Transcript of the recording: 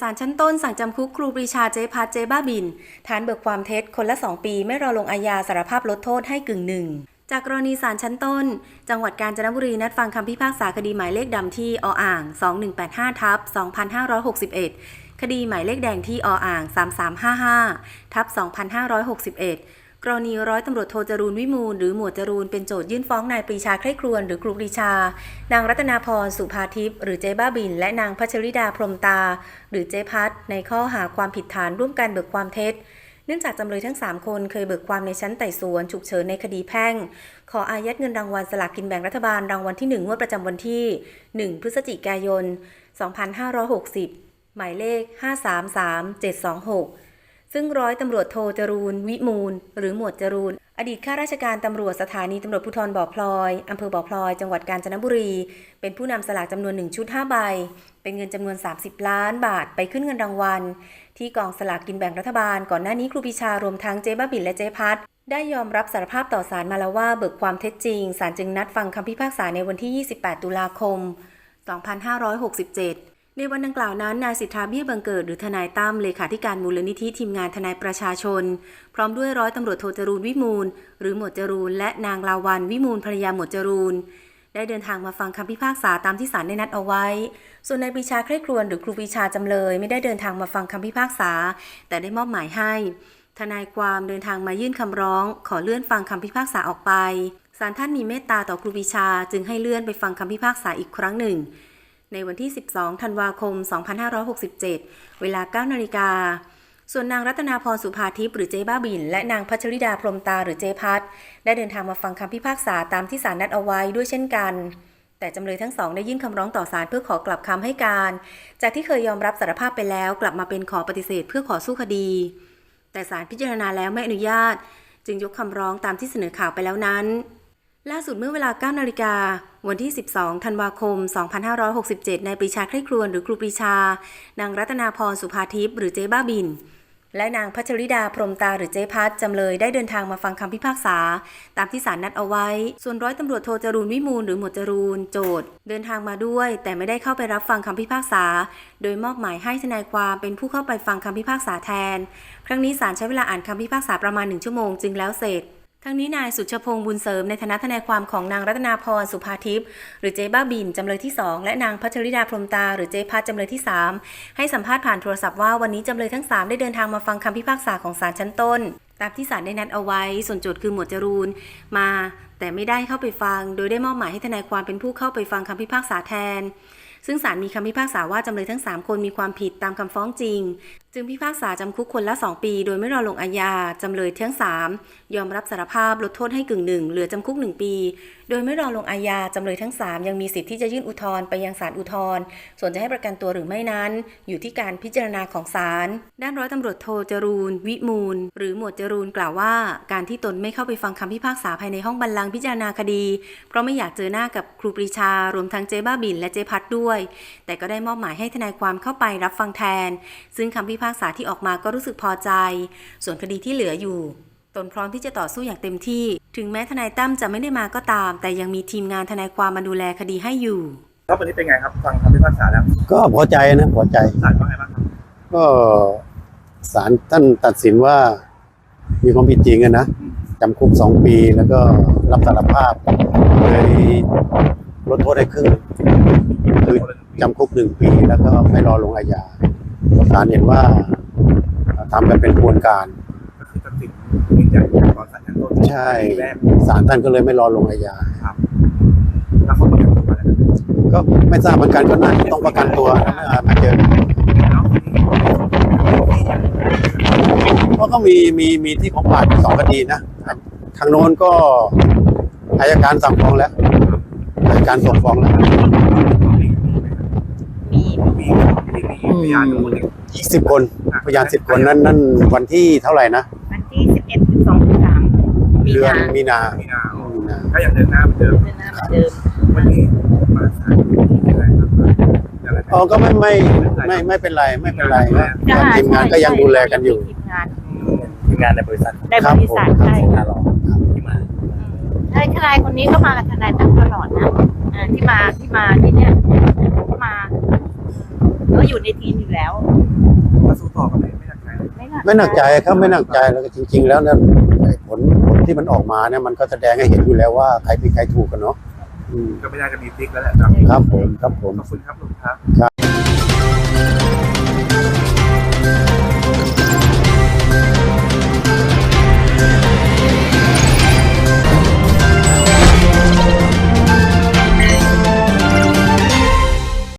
ศาลชั้นต้นสั่งจำคุกครูปรีชาเจ๊พัดเจ๊บ้าบิน ฐานเบิกความเท็จคนละ 2 ปี ไม่รอลงอาญาสารภาพลดโทษให้กึ่งหนึ่งจากกรณีศาลชั้นต้น จังหวัดกาญจนบุรีนัดฟังคำพิพากษาคดีหมายเลขดำที่ออ่าง 2185ทับ2561 คดีหมายเลขแดงที่ออ่าง 3355ทับ2561 กรณีร้อยตำรวจโทจรูนวิมูล หรือหมวดจรูนเป็นโจทยื่นฟ้องนายปรีชาไคร่ครวญหรือครูปรีชา นางรัตนาพรสุภาทิพย์หรือเจ๊บ้าบิน และนางพัชริดาพรมตา หรือเจ๊พัดในข้อหาความผิดฐานร่วมกันเบิกความเท็จ เนื่องจากจำเลยทั้ง 3 คนเคยเบิกความในชั้นไต่สวนฉุกเฉินในคดีแพ่ง ขออายัดเงินรางวัลสลากกินแบ่งรัฐบาลรางวัลที่ 1 งวดประจำวันที่ 1 พฤศจิกายน 2560 หมายเลข 533726 ซึ่งร้อยตำรวจโทจรูนวิมูล หรือหมวดจรูน อดีตข้าราชการตำรวจสถานีตำรวจภูธรบ่อพลอยอำเภอบ่อพลอย จังหวัดกาญจนบุรี เป็นผู้นำสลากจำนวน1ชุด5ใบ เป็นเงินจำนวน 30 ล้านบาทไปขึ้นเงินรางวัล ที่กองสลากกินแบ่งรัฐบาล ก่อนหน้านี้ครูปรีชารวมทั้งเจ๊บ้าบินและเจ๊พัดได้ยอมรับสารภาพต่อศาลมาแล้วว่าเบิกความเท็จจริงศาลจึงนัดฟังคำพิพากษาในวันที่ 28 ตุลาคม 2567 ในวันดังกล่าวนั้นนายสิทธาเบี้ยบังเกิดหรือทนายตั้มเลขาธิการมูลนิธิทีมงานทนายประชาชน พร้อมด้วยร้อยตำรวจโทจรูนวิมูล หรือหมวดจรูนและนางลาวันวิมูลภรรยาหมวดจรูนได้เดินทางมาฟังคำพิพากษาตามที่ศาลได้นัดเอาไว้ ส่วนนายปรีชาไคร่ครวญหรือครูปรีชาจำเลย ไม่ได้เดินทางมาฟังคำพิพากษา แต่ได้มอบหมายให้ ทนายความเดินทางมายื่นคำร้อง ขอเลื่อนฟังคำพิพากษาออกไปศาลท่านมีเมตตาต่อครูปรีชา จึงให้เลื่อนไปฟังคำพิพากษาอีกครั้งหนึ่ง ในวันที่ 12 ธันวาคม 2567 เวลา 9 นาฬิกา ส่วนนางรัตนาพรสุภาทิพย์หรือเจ๊บ้าบิน และนางพัชริดาพรมตาหรือเจ๊พัดได้เดินทางมาฟังคำพิพากษาตามที่ศาลนัดเอาไว้ด้วยเช่นกัน แต่จำเลยทั้งสองได้ยื่นคำร้องต่อศาลเพื่อขอกลับคำให้การ จากที่เคยยอมรับสารภาพไปแล้ว กลับมาเป็นขอปฏิเสธเพื่อขอสู้คดี แต่ศาลพิจารณาแล้วไม่อนุญาต จึงยกคำร้องตามที่เสนอข่าวไปแล้วนั้น ล่าสุดเมื่อเวลา 9 นาฬิกา วันที่ 12 ธันวาคม 2567 นายปรีชาไคร่ครวญหรือครูปรีชา นางรัตนาพรสุภาทิพย์หรือเจ๊บ้าบิน และนางพัชริดาพรหมตาหรือเจ๊พัดจำเลยได้เดินทางมาฟังคำพิพากษา ตามที่ศาลนัดเอาไว้ ส่วนร้อยตำรวจโทจรูนวิมูลหรือหมวดจรูนโจทย์เดินทางมาด้วย แต่ไม่ได้เข้าไปรับฟังคำพิพากษา โดยมอบหมายให้ทนายความเป็นผู้เข้าไปฟังคำพิพากษาแทน ครั้งนี้ศาลใช้เวลาอ่านคำพิพากษาประมาณหนึ่งชั่วโมงจึงแล้วเสร็จ ทั้งนี้นายสุชพงษ์บุญเสริมในฐานะทนายความของนางรัตนาพรสุภาทิพย์หรือเจ๊บ้าบินจำเลยที่ 2 และนางพัชริดาพรมตา หรือเจ๊พัดจำเลยที่ 3 ให้สัมภาษณ์ผ่านโทรศัพท์ว่าวันนี้จำเลยทั้ง 3 ได้เดินทางมาฟังคำพิพากษาของศาลชั้นต้น ตามที่ศาลได้นัดเอาไว้ ส่วนโจทย์คือหมวดจรูนมา แต่ไม่ได้เข้าไปฟัง โดยได้มอบหมายให้ทนายความเป็นผู้เข้าไปฟังคำพิพากษาแทนซึ่งศาลมีคำพิพากษาว่าจำเลยทั้ง 3 คนมีความผิดตามคำฟ้องจริงจึงพิพากษาจำคุกคนละ 2 ปี โดยไม่รอลงอาญาจำเลยทั้ง 3 ยอมรับสารภาพลดโทษให้กึ่งหนึ่งเหลือจำคุก 1 ปี โดยไม่รอลงอาญาจำเลยทั้ง 3 ยังมีสิทธิ์ที่จะยื่นอุทธรณ์ไปยังศาลอุทธรณ์ส่วนจะให้ประกันตัวหรือไม่นั้น อยู่ที่การพิจารณาของศาลด้านร้อยตำรวจโทจรูน วิมูล หรือหมวดจรูนกล่าวว่า การที่ตนไม่เข้าไปฟังคำพิพากษาภายในห้องบัลลังพิจารณาคดี เพราะไม่อยากเจอหน้ากับครูปรีชารวมทั้งเจ๊บ้าบินและเจ๊พัดด้วย แต่ก็ได้มอบหมายให้ทนายความเข้าไปรับฟังแทน ซึ่งคำพิพากษาที่ออกมาก็รู้สึกพอใจ ส่วนคดีที่เหลืออยู่ ตนพร้อมที่จะต่อสู้อย่างเต็มที่ ถึงแม้ทนายตั้มจะไม่ได้มาก็ตาม แต่ยังมีทีมงานทนายความมาดูแลคดีให้อยู่แล้ววันนี้เป็นไงครับฟังคำพิพากษาแล้วก็พอใจนะพอใจศาลว่าไงบ้างครับก็ศาลท่านตัดสินว่ามีความผิดจริงอะนะจำคุกสองปีแล้วก็รับสารภาพเลยลดโทษให้ครึ่งคือจำคุกหนึ่งปีแล้วก็ไม่รอลงอาญา ศาลเห็นว่าทำกันเป็นกระบวนการก็คือตัดสินยืนยันก่อนศาลชั้นต้นใช่แรกศาลท่านก็เลยไม่รอลงอาญาแล้วเขาประกันตัวอะไรครับก็ไม่ทราบเหมือนกันก็น่าจะต้องประกันตัวนะมาเจอแล้วคนนี้ที่ยังเพราะก็มีมีมีที่ของป่าดสองคดีนะทางโน้นก็อายการสั่งฟ้องแล้วอายการส่งฟ้องแล้ว มีมีมีพยานทั้งหมดเนี่ยอีกสิบคน พยานสิบคนนั้นนั่นวันที่เท่าไหร่นะ วันที่สิบเอ็ดถึงสองถึงสามมีเดือนนามีนามีนามีนาก็ยังเดินหน้าเหมือนเดิมเดือนหน้าเหมือนเดิมวันนี้มาศาลมีอะไรครับอะไรอ๋อก็ไม่ไม่ไม่ไม่เป็นไรไม่เป็นไรนะจ้าทีมงานก็ยังดูแลกันอยู่ทีมงานทีมงานในบริษัทในบริษัทครับใช่ผมหน้ารอที่มาใช่ทนายคนนี้ก็มากับทนายตั้งตลอดนะอ่าที่มาที่มาที่เนี้ย ก็อยู่ในทีมอยู่แล้วมาสู้ต่อกันไม่หนักใจเลยไม่หนักใจครับไม่หนักใจแล้วก็จริง ๆ แล้วเนี่ยผลผลที่มันออกมาเนี่ยมันก็แสดงให้เห็นอยู่แล้วว่าใครผิดใครถูกกันเนาะก็ไม่น่าจะมีพลิกแล้วแหละครับผมครับผมขอบคุณครับลุงครับ